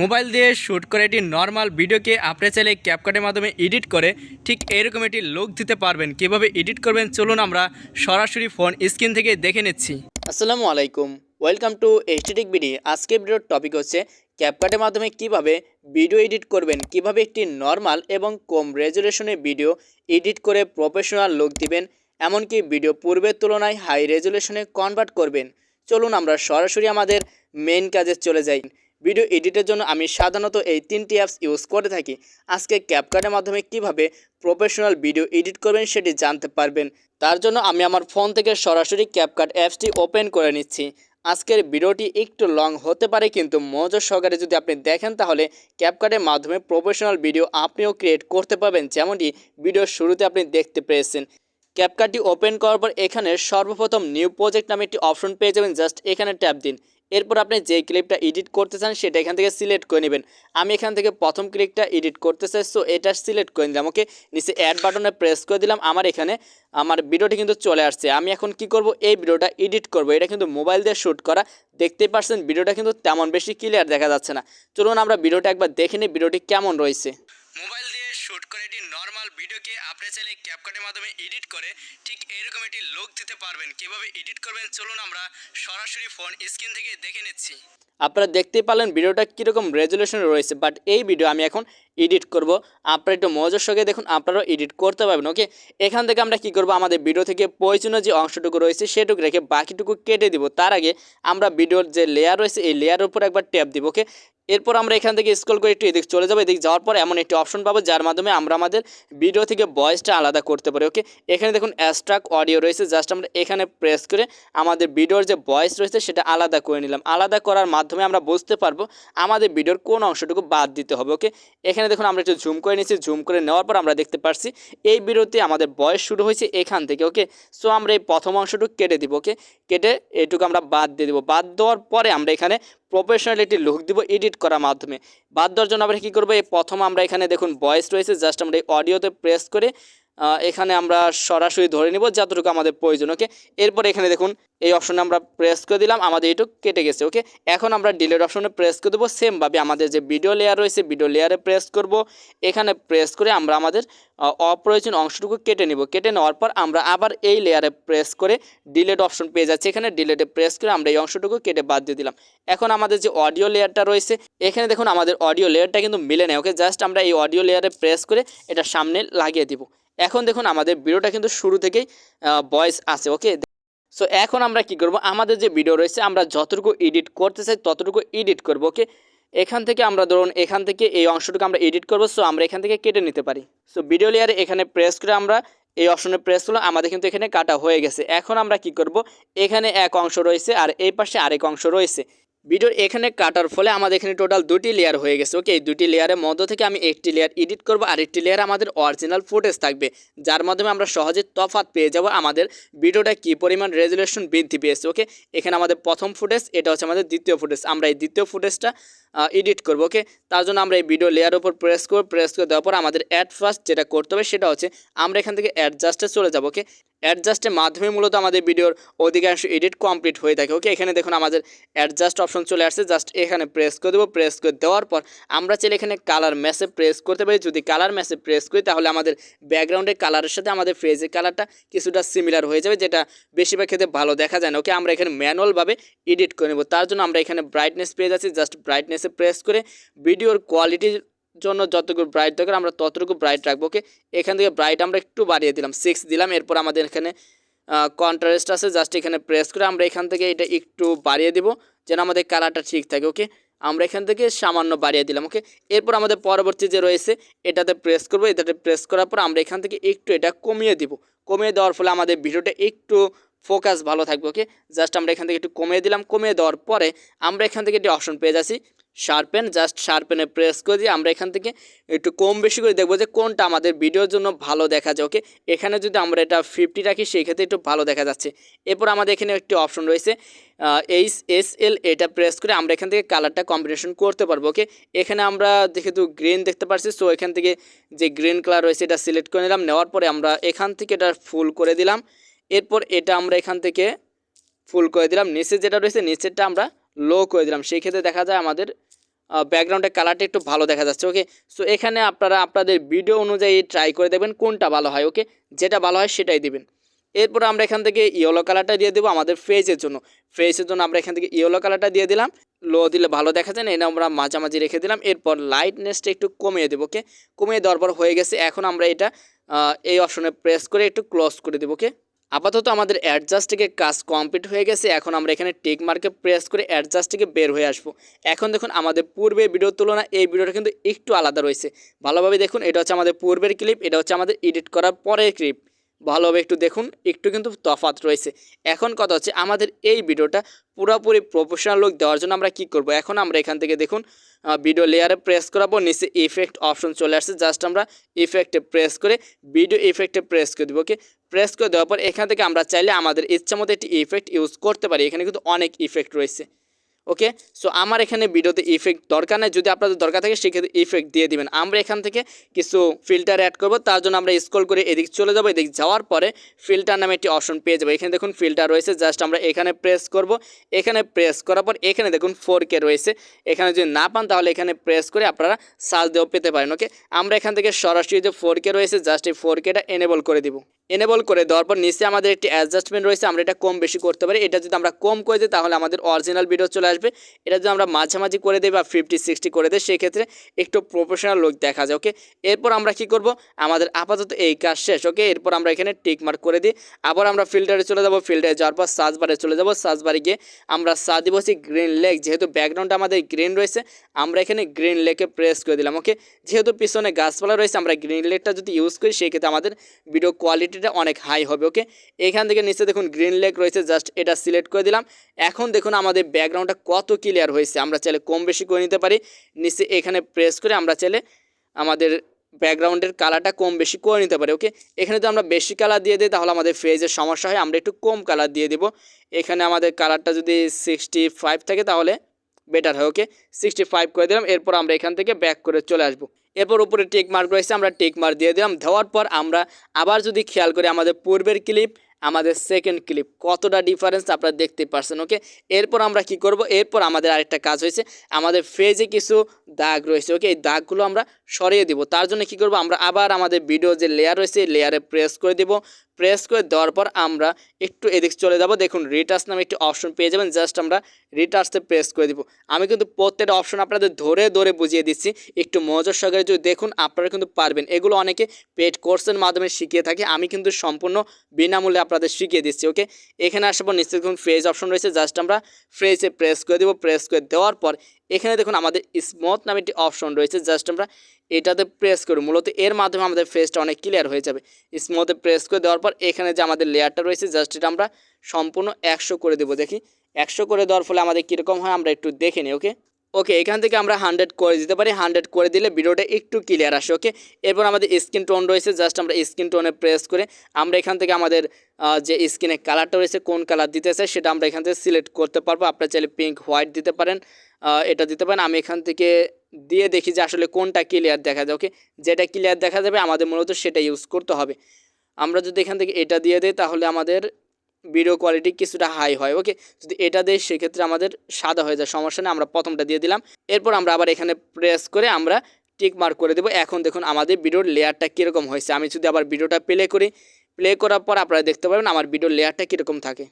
Mobile দিয়ে shoot করে একটি নর্মাল ভিডিওকে আপনি চাইলে ক্যাপকাটের মাধ্যমে এডিট করে ঠিক এরকম একটি লোক দিতে পারবেন। কীভাবে এডিট করবেন চলুন আমরা সরাসরি ফোন স্ক্রিন থেকে দেখে নিচ্ছি। আসসালামু আলাইকুম। ওয়েলকাম টু এস্টেটিক বিডি আজকে ভিডিওর টপিক হচ্ছে ক্যাপকাটের মাধ্যমে কীভাবে ভিডিও এডিট করবেন, কীভাবে একটি নর্মাল এবং কম রেজুলেশনে ভিডিও এডিট করে প্রফেশনাল লোক দিবেন, এমনকি ভিডিও পূর্বের তুলনায় হাই রেজুলেশনে কনভার্ট করবেন। চলুন আমরা সরাসরি আমাদের মেইন কাজে চলে যাই। ভিডিও এডিটের জন্য আমি সাধারণত এই তিনটি অ্যাপস ইউজ করে থাকি। আজকে ক্যাপকাটের মাধ্যমে কীভাবে প্রফেশনাল ভিডিও এডিট করবেন সেটি জানতে পারবেন। তার জন্য আমি আমার ফোন থেকে সরাসরি ক্যাপকাট অ্যাপসটি ওপেন করে নিচ্ছি। আজকের ভিডিওটি একটু লং হতে পারে, কিন্তু মজা সহকারে যদি আপনি দেখেন, তাহলে ক্যাপকাটের মাধ্যমে প্রফেশনাল ভিডিও আপনিও ক্রিয়েট করতে পারবেন, যেমনটি ভিডিওর শুরুতে আপনি দেখতে পেয়েছেন। ক্যাপকাটটি ওপেন করার পর এখানে সর্বপ্রথম নিউ প্রজেক্ট নামে একটি অপশন পেয়ে যাবেন জাস্ট এখানে ট্যাপ দিন। এরপর আপনি যে ক্লিপটা এডিট করতে চান, সেটা এখান থেকে সিলেক্ট করে নেবেন। আমি এখান থেকে প্রথম ক্লিপটা এডিট করতে চাই সো এটা সিলেক্ট করে নিলাম ওকে নিচে অ্যাড বাটনে প্রেস করে দিলাম, আমার এখানে, আমার ভিডিওটি কিন্তু চলে আসছে। আমি এখন কি করব? এই ভিডিওটা এডিট করব। এটা কিন্তু মোবাইল দিয়ে শ্যুট করা। দেখতেই পারছেন ভিডিওটা কিন্তু তেমন বেশি ক্লিয়ার দেখা যাচ্ছে না। চলুন আমরা ভিডিওটা একবার দেখে নিই ভিডিওটি কেমন রয়েছে। মোবাইল দিয়ে শ্যুট করে একটি নর্মাল ভিডিওকে আপনি চাইলে ক্যাপকাটের মাধ্যমে এডিট করে ঠিক এরকম একটি লোক দিতে পারবেন। কীভাবে এডিট করবেন চলুন আমরা সরাসরি ফোন স্ক্রিন থেকে দেখে নিচ্ছি। আপনারা দেখতেই পারলেন ভিডিওটা কীরকম রেজুলেশন রয়েছে বাট এই ভিডিও আমি এখন এডিট করব। আপনারা একটু মজার সঙ্গে দেখুন, আপনারাও এডিট করতে পারবেন, ওকে? এখান থেকে আমরা কি করব? আমাদের ভিডিও থেকে প্রয়োজনীয় যে অংশটুকু রয়েছে, সেটুকু রেখে বাকিটুকু কেটে দিব। তার আগে আমরা ভিডিওর যে লেয়ার রয়েছে, এই লেয়ারের উপর একবার ট্যাপ দিব, ওকে? এরপর আমরা এখান থেকে স্ক্রল করে একটু এদিক চলে যাব। এদিক যাওয়ার পর এমন একটি অপশন পাবো, যার মাধ্যমে আমরা আমাদের ভিডিও থেকে ভয়েসটা আলাদা করতে পারি, ওকে? এখানে দেখুন অ্যাস্ট্রাক অডিও রয়েছে। জাস্ট আমরা এখানে প্রেস করে আমাদের ভিডিওর যে ভয়েস রয়েছে, সেটা আলাদা করে নিলাম। আলাদা করার মাধ্যমে আমরা বুঝতে পারব আমাদের ভিডিওর কোন অংশটুকু বাদ দিতে হবে, ওকে? এখানে দেখুন আমরা একটু জুম করে নিয়েছি জুম করে নেওয়ার পর আমরা দেখতে পাচ্ছি এই ভিডিওতে আমাদের বয়স শুরু হয়েছে এখান থেকে ওকে সো আমরা এই প্রথম অংশটুকু কেটে দিব ওকে কেটে এটুকু আমরা বাদ দিয়ে দেবো। বাদ দেওয়ার পরে আমরা এখানে প্রফেশনাল একটি লুক দিব এডিট করার মাধ্যমে। বাদ দেওয়ার জন্য আমরা কী করব? এই প্রথম আমরা এখানে দেখুন বয়স রয়েছে জাস্ট আমরা এই অডিওতে প্রেস করে এখানে আমরা সরাসরি ধরে নিব যতটুকু আমাদের প্রয়োজন, ওকে? এরপর এখানে দেখুন, এই অপশনে আমরা প্রেস করে দিলাম, আমাদের এইটুকু কেটে গেছে, ওকে? এখন আমরা ডিলেট অপশনে প্রেস করে দেবো সেমভাবে আমাদের যে ভিডিও লেয়ার রয়েছে ভিডিও লেয়ারে প্রেস করব। এখানে প্রেস করে আমরা আমাদের অপ্রয়োজন অংশটুকু কেটে নিব। কেটে নেওয়ার পর আমরা আবার এই লেয়ারে প্রেস করে ডিলেট অপশন পেয়ে যাচ্ছি। এখানে ডিলেটে প্রেস করে আমরা এই অংশটুকু কেটে বাদ দিয়ে দিলাম। এখন আমাদের যে অডিও লেয়ারটা রয়েছে, এখানে দেখুন আমাদের অডিও লেয়ারটা কিন্তু মিলে নেয় ওকে? জাস্ট আমরা এই অডিও লেয়ারে প্রেস করে এটা সামনে লাগিয়ে দিব। এখন দেখুন আমাদের ভিডিওটা কিন্তু শুরু থেকেই ভয়েস আছে ওকে সো এখন আমরা কি করব? আমাদের যে ভিডিও রয়েছে, আমরা যতটুকু এডিট করতে চাই, ততটুকু এডিট করব ওকে এখান থেকে আমরা ধরুন, এখান থেকে এই অংশটুকু আমরা এডিট করব সো আমরা এখান থেকে কেটে নিতে পারি। সো ভিডিও লেয়ারে এখানে প্রেস করে আমরা এই অপশনে প্রেস করলাম, আমাদের কিন্তু এখানে কাটা হয়ে গেছে। এখন আমরা কি করব? এখানে এক অংশ রয়েছে, আর এই পাশে আরেক অংশ রয়েছে। ভিডিওর এখানে কাটার ফলে আমাদের এখানে টোটাল দুটি লেয়ার হয়ে গেছে ওকে এই দুটি লেয়ারের মধ্য থেকে আমি একটি লেয়ার এডিট করব, আর একটি লেয়ার আমাদের অরিজিনাল ফুটেজ থাকবে, যার মাধ্যমে আমরা সহজে তফাত পেয়ে যাব আমাদের ভিডিওটা কি পরিমাণ রেজুলেশন বৃদ্ধি পেয়েছে ওকে এখানে আমাদের প্রথম ফুটেজ এটা হচ্ছে আমাদের দ্বিতীয় ফুটেজ আমরা এই দ্বিতীয় ফুটেজটা এডিট করব ওকে তার জন্য আমরা এই ভিডিও লেয়ার উপর প্রেস করব প্রেস করে দেওয়ার পর আমাদের অ্যাড ফার্স্ট যেটা করতে হবে সেটা হচ্ছে আমরা এখান থেকে অ্যাডজাস্টে চলে যাব ওকে অ্যাডজাস্টের মাধ্যমে মূলত আমাদের ভিডিওর অধিকাংশ এডিট কমপ্লিট হয়ে থাকে ওকে এখানে দেখুন আমাদের অ্যাডজাস্ট অপশন চলে আসছে জাস্ট এখানে প্রেস করে দেবো প্রেস করে দেওয়ার পর আমরা চাইলে এখানে কালার ম্যাসে প্রেস করতে পারি, যদি কালার ম্যাসে প্রেস করি তাহলে আমাদের ব্যাকগ্রাউন্ডের কালারের সাথে আমাদের ফেজের কালারটা কিছুটা সিমিলার হয়ে যাবে, যেটা বেশিরভাগ ক্ষেত্রে ভালো দেখা যায় না ওকে আমরা এখানে ম্যানুয়ালভাবে এডিট করে নেব, তার জন্য আমরা এখানে ব্রাইটনেস পেয়ে যাচ্ছি জাস্ট ব্রাইটনেসে প্রেস করে ভিডিওর কোয়ালিটির জন্য যতটুকু ব্রাইট দরকার, আমরা ততটুকু ব্রাইট রাখব ওকে এখান থেকে ব্রাইট আমরা একটু বাড়িয়ে দিলাম সিক্স দিলাম, এরপর আমাদের এখানে কন্ট্রাস্ট আছে জাস্ট এখানে প্রেস করে আমরা এখান থেকে এটা একটু বাড়িয়ে দিব, যেন আমাদের কালারটা ঠিক থাকে ওকে আমরা এখান থেকে সামান্য বাড়িয়ে দিলাম ওকে এরপর আমাদের পরবর্তী যে রয়েছে, এটাতে প্রেস করব, এটাতে প্রেস করার পর আমরা এখান থেকে একটু এটা কমিয়ে দিব, কমিয়ে দেওয়ার ফলে আমাদের ভিডিওটা একটু ফোকাস ভালো থাকবে ওকে জাস্ট আমরা এখান থেকে একটু কমিয়ে দিলাম, কমিয়ে দেওয়ার পরে আমরা এখান থেকে একটি অপশন পেয়ে যাচ্ছি শার্পেন জাস্ট শার্পেনে প্রেস করে দিয়ে আমরা এখান থেকে একটু কম বেশি করে দেখব যে কোনটা আমাদের ভিডিওর জন্য ভালো দেখা যায় ওকে এখানে যদি আমরা এটা ফিফটি রাখি সেই ক্ষেত্রে একটু ভালো দেখা যাচ্ছে। এরপর আমাদের এখানে একটি অপশন রয়েছে এইচ এস এল এটা প্রেস করে আমরা এখান থেকে কালারটা কম্বিনেশন করতে পারব ওকে এখানে আমরা যেহেতু গ্রিন দেখতে পাচ্ছি সো এখান থেকে যে গ্রিন কালার রয়েছে, এটা সিলেক্ট করে নিলাম, নেওয়ার পরে আমরা এখান থেকে এটা ফুল করে দিলাম। এরপর এটা আমরা এখান থেকে ফুল করে দিলাম। নিচে যেটা রয়েছে, নিচেরটা আমরা লো করে দিলাম। সেই ক্ষেত্রে দেখা যায় আমাদের ব্যাকগ্রাউন্ডের কালারটা একটু ভালো দেখা যাচ্ছে ওকে সো এখানে আপনারা আপনাদের ভিডিও অনুযায়ী ট্রাই করে দেবেন কোনটা ভালো হয় ওকে যেটা ভালো হয় সেটাই দিবেন। এরপর আমরা এখান থেকে ইয়েলো কালারটা দিয়ে দেবো আমাদের ফেসের জন্য। ফেসের জন্য আমরা এখান থেকে ইয়েলো কালারটা দিয়ে দিলাম। লো দিলে ভালো দেখা যায় না এটা আমরা মাঝামাঝি রেখে দিলাম। এরপর লাইটনেসটা একটু কমিয়ে দেবো ওকে কমিয়ে দেওয়ার পর হয়ে গেছে, এখন আমরা এটা এই অপশনে প্রেস করে একটু ক্লোজ করে দেবো ওকে আপাতত আমাদের অ্যাডজাস্ট থেকে কাজ কমপ্লিট হয়ে গেছে, এখন আমরা এখানে টেক মার্কে প্রেস করে অ্যাডজাস্ট থেকে বের হয়ে আসব। এখন দেখুন, আমাদের পূর্বে ভিডিওর তুলনায় এই ভিডিওটা কিন্তু একটু আলাদা রয়েছে। ভালোভাবে দেখুন, এটা হচ্ছে আমাদের পূর্বের ক্লিপ এটা হচ্ছে আমাদের এডিট করার পরের ক্লিপ ভালোভাবে একটু দেখুন, একটু কিন্তু তফাৎ রয়েছে। এখন কথা হচ্ছে, আমাদের এই ভিডিওটা পুরোপুরি প্রফেশনাল লুক দেওয়ার জন্য আমরা কি করব? এখন আমরা এখান থেকে দেখুন ভিডিও লেয়ারে প্রেস করাবো, নিচে ইফেক্ট অপশন চলে আসছে জাস্ট আমরা ইফেক্টে প্রেস করে ভিডিও ইফেক্টে প্রেস করে দেবো ওকে প্রেস করে দেওয়ার পর এখান থেকে আমরা চাইলে আমাদের ইচ্ছা মতো একটি ইফেক্ট ইউজ করতে পারি। এখানে কিন্তু অনেক ইফেক্ট রয়েছে। ওকে সো আমার এখানে ভিডিওতে ইফেক্ট দরকার নেই। যদি আপনাদের দরকার থাকে, সেক্ষেত্রে ইফেক্ট দিয়ে দিবেন। আমরা এখান থেকে কিছু ফিল্টার অ্যাড করব। তার জন্য আমরা স্ক্রল করে এদিক চলে যাব। এদিক যাওয়ার পরে ফিল্টার নামে একটি অপশন পেয়ে যাব। এখানে দেখুন ফিল্টার রয়েছে। জাস্ট আমরা এখানে প্রেস করব। এখানে প্রেস করার পর এখানে দেখুন ফোর কে রয়েছে। এখানে যদি না পান, তাহলে এখানে প্রেস করে আপনারা সার্চ দিয়েও পেতে পারেন। ওকে আমরা এখান থেকে সরাসরি যে ফোর কে রয়েছে জাস্ট এই ফোর কেটা এনেবল করে দিব। এনেবল করে দেওয়ার পর নিচে আমাদের একটি অ্যাডজাস্টমেন্ট রয়েছে, আমরা এটা কম বেশি করতে পারি। এটা যদি আমরা কম করে দিই, তাহলে আমাদের অরিজিনাল ভিডিও চলে আসবে। এটা যদি আমরা মাঝামাঝি করে দিই বা ফিফটি সিক্সটি করে দিই, সেক্ষেত্রে একটু প্রফেশনাল লুক দেখা যায় ওকে এরপর আমরা কি করব? আমাদের আপাতত এই কাজ শেষ ওকে এরপর আমরা এখানে টিক মার্ক করে দিই। আবার আমরা ফিল্টারে চলে যাব ফিল্টারে যাওয়ার পর সার্চ বারে চলে যাব। সার্চ বারে গিয়ে আমরা সার্চ দিব গ্রিন লেক যেহেতু ব্যাকগ্রাউন্ডটা আমাদের গ্রিন রয়েছে, আমরা এখানে গ্রিন লেকে প্রেস করে দিলাম ওকে যেহেতু পিছনে গাছপালা রয়েছে, আমরা গ্রিন লেকটা যদি ইউজ করি, সেক্ষেত্রে আমাদের ভিডিও কোয়ালিটিটা অনেক হাই হবে ওকে এখান থেকে নিচে দেখুন গ্রিন লেক রয়েছে জাস্ট এটা সিলেক্ট করে দিলাম। এখন দেখুন আমাদের ব্যাকগ্রাউন্ডটা কত ক্লিয়ার হয়েছে, আমরা চাইলে কম বেশি করে নিতে পারি। নিচে এখানে প্রেস করে আমরা চাইলে আমাদের ব্যাকগ্রাউন্ডের কালারটা কম বেশি করে নিতে পারি ওকে এখানে যদি আমরা বেশি কালার দিয়ে দিই, তাহলে আমাদের ফেজের সমস্যা হয়, আমরা একটু কম কালার দিয়ে দিব। এখানে আমাদের কালারটা যদি সিক্সটি ফাইভ থাকে, তাহলে বেটার হয় ওকে সিক্সটি ফাইভ করে দিলাম, এরপর আমরা এখান থেকে ব্যাক করে চলে আসব। এরপর উপরে টেক মার্ক রয়েছে, আমরা টেক মার্ক দিয়ে দিলাম। দেওয়ার পর আমরা আবার যদি খেয়াল করি, আমাদের পূর্বের ক্লিপ আমাদের সেকেন্ড ক্লিপ কতটা ডিফারেন্স আপনারা দেখতে পারছেন ওকে এরপর আমরা কি করব? এরপর আমাদের আরেকটা কাজ হয়েছে, আমাদের ফেজে কিছু দাগ রয়েছে ওকে এই দাগগুলো আমরা সরিয়ে দিব। তার জন্য কি করব? আমরা আবার আমাদের ভিডিও যে লেয়ার রয়েছে লেয়ারে প্রেস করে দিব। প্রেস করে দেওয়ার পর আমরা একটু এদিক চলে যাব। দেখুন রিটার্স নামে একটি অপশন পেয়ে যাবেন। জাস্ট আমরা রিটার্সে প্রেস করে দিব। আমি কিন্তু প্রত্যেকটা অপশন আপনাদের ধরে ধরে বুঝিয়ে দিচ্ছি। একটু মজার সহকারে যদি দেখুন, আপনারা কিন্তু পারবেন। এগুলো অনেকে পেড কোর্সের মাধ্যমে শিখিয়ে থাকে। আমি কিন্তু সম্পূর্ণ বিনামূল্যে আপনাদের শিখিয়ে দিচ্ছি ওকে এখানে আসার পর নিশ্চিত ফ্রেজ অপশন রয়েছে। জাস্ট আমরা ফ্রেজে প্রেস করে দেবো। প্রেস করে দেওয়ার পর এখানে দেখুন আমাদের স্মথ নামে একটি অপশন রয়েছে জাস্ট আমরা এটাতে প্রেস করি। মূলত এর মাধ্যমে আমাদের ফেসটা অনেক ক্লিয়ার হয়ে যাবে। স্মথে প্রেস করে দেওয়ার পর এখানে যে আমাদের লেয়ারটা রয়েছে জাস্ট এটা আমরা সম্পূর্ণ একশো করে দেবো। দেখি, একশো করে দেওয়ার ফলে আমাদের কীরকম হয়, আমরা একটু দেখে নিই ওকে ওকে এখান থেকে আমরা হান্ড্রেড করে দিতে পারি। হান্ড্রেড করে দিলে ভিডিওটা একটু ক্লিয়ার আসে ওকে এরপর আমাদের স্কিন টোন রয়েছে জাস্ট আমরা স্কিন টোনে প্রেস করে আমরা এখান থেকে আমাদের যে স্কিনের কালারটা রয়েছে, কোন কালার দিতে চাই সেটা আমরা এখান থেকে সিলেক্ট করতে পারব। আপনারা চাইলে পিঙ্ক হোয়াইট দিতে পারেন এটা দিতে পারেন। আমি এখান থেকে দিয়ে দেখি যে আসলে কোনটা ক্লিয়ার দেখা যায় ওকে যেটা ক্লিয়ার দেখা যাবে, আমাদের মূলত সেটা ইউজ করতে হবে। আমরা যদি এখান থেকে এটা দিয়ে দিই, তাহলে আমাদের ভিডিও কোয়ালিটি কিছুটা হাই হয়। ওকে যদি এটা দেয় সেক্ষেত্রে আমাদের সাদা হয়ে যায়। সমস্যা নেই, আমরা প্রথমটা দিয়ে দিলাম। এরপর আমরা আবার এখানে প্রেস করে আমরা টিক মার্ক করে দেবো। এখন দেখুন আমাদের ভিডিওর লেয়ারটা কীরকম হয়েছে। আমি যদি আবার ভিডিওটা প্লে করি প্লে করার পর আপনারা দেখতে পাবেন আমার ভিডিওর লেয়ারটা কীরকম থাকে।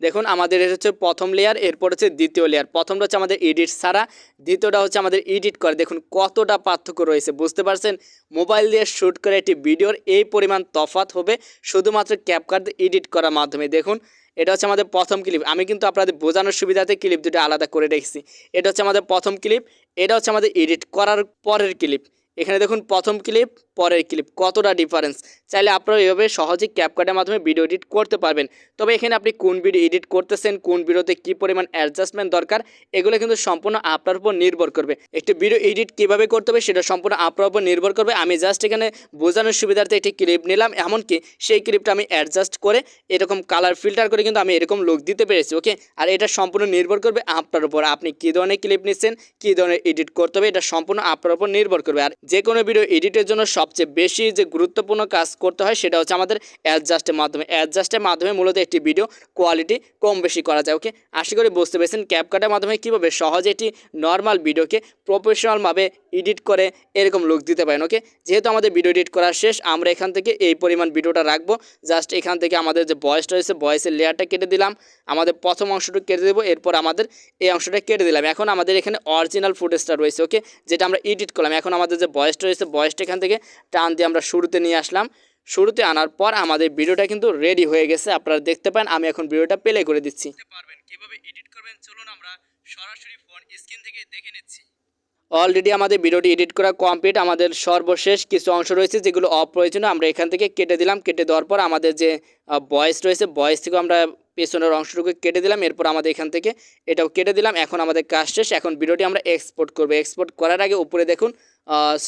দেখুন, আমাদের এটা হচ্ছে প্রথম লেয়ার এরপর হচ্ছে দ্বিতীয় লেয়ার প্রথমটা হচ্ছে আমাদের এডিট ছাড়া, দ্বিতীয়টা হচ্ছে আমাদের এডিট করে। দেখুন, কতটা পার্থক্য রয়েছে, বুঝতে পারছেন? মোবাইল দিয়ে শ্যুট করে একটি ভিডিওর এই পরিমাণ তফাৎ হবে শুধুমাত্র ক্যাপকার্ড এডিট করার মাধ্যমে। দেখুন, এটা হচ্ছে আমাদের প্রথম ক্লিপ আমি কিন্তু আপনাদের বোঝানোর সুবিধাতে ক্লিপ দুটো আলাদা করে রেখেছি। এটা হচ্ছে আমাদের প্রথম ক্লিপ এটা হচ্ছে আমাদের এডিট করার পরের ক্লিপ এখানে দেখুন প্রথম ক্লিপ পরের ক্লিপ কতটা ডিফারেন্স চাইলে আপনারা এভাবে সহজেই ক্যাপকাটের মাধ্যমে ভিডিও এডিট করতে পারবেন। তবে এখানে আপনি কোন ভিডিও এডিট করতেছেন, কোন ভিডিওতে কী পরিমাণ অ্যাডজাস্টমেন্ট দরকার, এগুলো কিন্তু সম্পূর্ণ আপনার উপর নির্ভর করবে। একটি ভিডিও এডিট কীভাবে করতে হবে সেটা সম্পূর্ণ আপনার উপর নির্ভর করবে। আমি জাস্ট এখানে বোঝানোর সুবিধার্থে একটি ক্লিপ নিলাম, এমনকি সেই ক্লিপটা আমি অ্যাডজাস্ট করে এরকম কালার ফিল্টার করে কিন্তু আমি এরকম লুক দিতে পেরেছি ওকে আর এটা সম্পূর্ণ নির্ভর করবে আপনার উপর। আপনি কী ধরনের ক্লিপ নিচ্ছেন, কী ধরনের এডিট করতে হবে, এটা সম্পূর্ণ আপনার উপর নির্ভর করবে। আর যে কোনো ভিডিও এডিটের জন্য সবচেয়ে বেশি যে গুরুত্বপূর্ণ কাজ করতে হয় সেটা হচ্ছে আমাদের অ্যাডজাস্টের মাধ্যমে। অ্যাডজাস্টের মাধ্যমে মূলত একটি ভিডিও কোয়ালিটি কম বেশি করা যায় ওকে আশা করি বুঝতে পেরেছেন। ক্যাপকাটের মাধ্যমে কীভাবে সহজে একটি নর্মাল ভিডিওকে প্রফেশনালভাবে এডিট করে এরকম লুক দিতে পারেন ওকে যেহেতু আমাদের ভিডিও এডিট করা শেষ, আমরা এখান থেকে এই পরিমাণ ভিডিওটা রাখব। জাস্ট এখান থেকে আমাদের যে বয়সটা রয়েছে বয়সের লেয়ারটা কেটে দিলাম। আমাদের প্রথম অংশটা কেটে দেবো, এরপর আমাদের এই অংশটা কেটে দিলাম। এখন আমাদের এখানে অরিজিনাল ফুটেজটা রয়েছে ওকে যেটা আমরা এডিট করলাম। এখন আমাদের যে বয়সটা রয়েছে বয়সটা এখান থেকে টান দিয়ে আমরা শুরুতে নিয়ে আসলাম। শুরুতে আনার পর আমাদের ভিডিওটা কিন্তু রেডি হয়ে গেছে, আপনারা দেখতে পান, আমি এখন ভিডিওটা প্লে করে দিচ্ছি। পারবেন কীভাবে এডিট করবেন, চলুন আমরা সরাসরি ফোন স্ক্রিন থেকে দেখে নিচ্ছি। অলরেডি আমাদের ভিডিওটি এডিট করা কমপ্লিট আমাদের সর্বশেষ কিছু অংশ রয়েছে যেগুলো অপ্রয়োজনীয়। আমরা এখান থেকে কেটে দিলাম। কেটে দেওয়ার পর আমাদের যে বয়েস রয়েছে বয়েস থেকেও আমরা পেছনের অংশটুকু কেটে দিলাম। এরপর আমাদের এখান থেকে এটাও কেটে দিলাম। এখন আমাদের কাজ শেষ। এখন ভিডিওটি আমরা এক্সপোর্ট করব। এক্সপোর্ট করার আগে উপরে দেখুন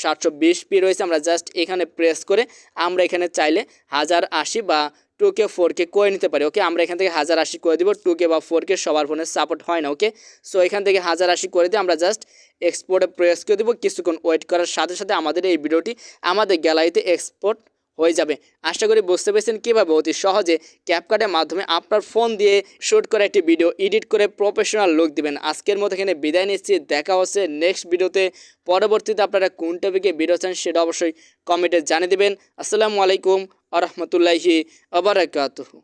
সাতশো বিশ পি রয়েছে। আমরা জাস্ট এখানে প্রেস করে আমরা এখানে চাইলে হাজার আশি বা টু কে ফোর কে করে নিতে পারি। ওকে আমরা এখান থেকে হাজার আশি করে দিব। টু কে বা ফোর কে সবার ফোনে সাপোর্ট হয় না। ওকে সো এখান থেকে হাজার আশি করে দিয়ে আমরা জাস্ট এক্সপোর্টে প্রেস করে দেবো। কিছুক্ষণ ওয়েট করার সাথে সাথে আমাদের এই ভিডিওটি আমাদের গ্যালারিতে এক্সপোর্ট হয়ে যাবে। আশা করি বুঝতে পেরেছেন কীভাবে অতি সহজে ক্যাপকাটের মাধ্যমে আপনার ফোন দিয়ে শ্যুট করে একটি ভিডিও এডিট করে প্রফেশনাল লুক দিবেন। আজকের মতো এখানে বিদায় নিচ্ছি। দেখা হচ্ছে নেক্সট ভিডিওতে। পরবর্তীতে আপনারা কোন টপিকে ভিডিও সেটা অবশ্যই কমেন্টে জানিয়ে দেবেন। আসসালামু আলাইকুম আ রহমতুল্লাহি আবরাকাতুহু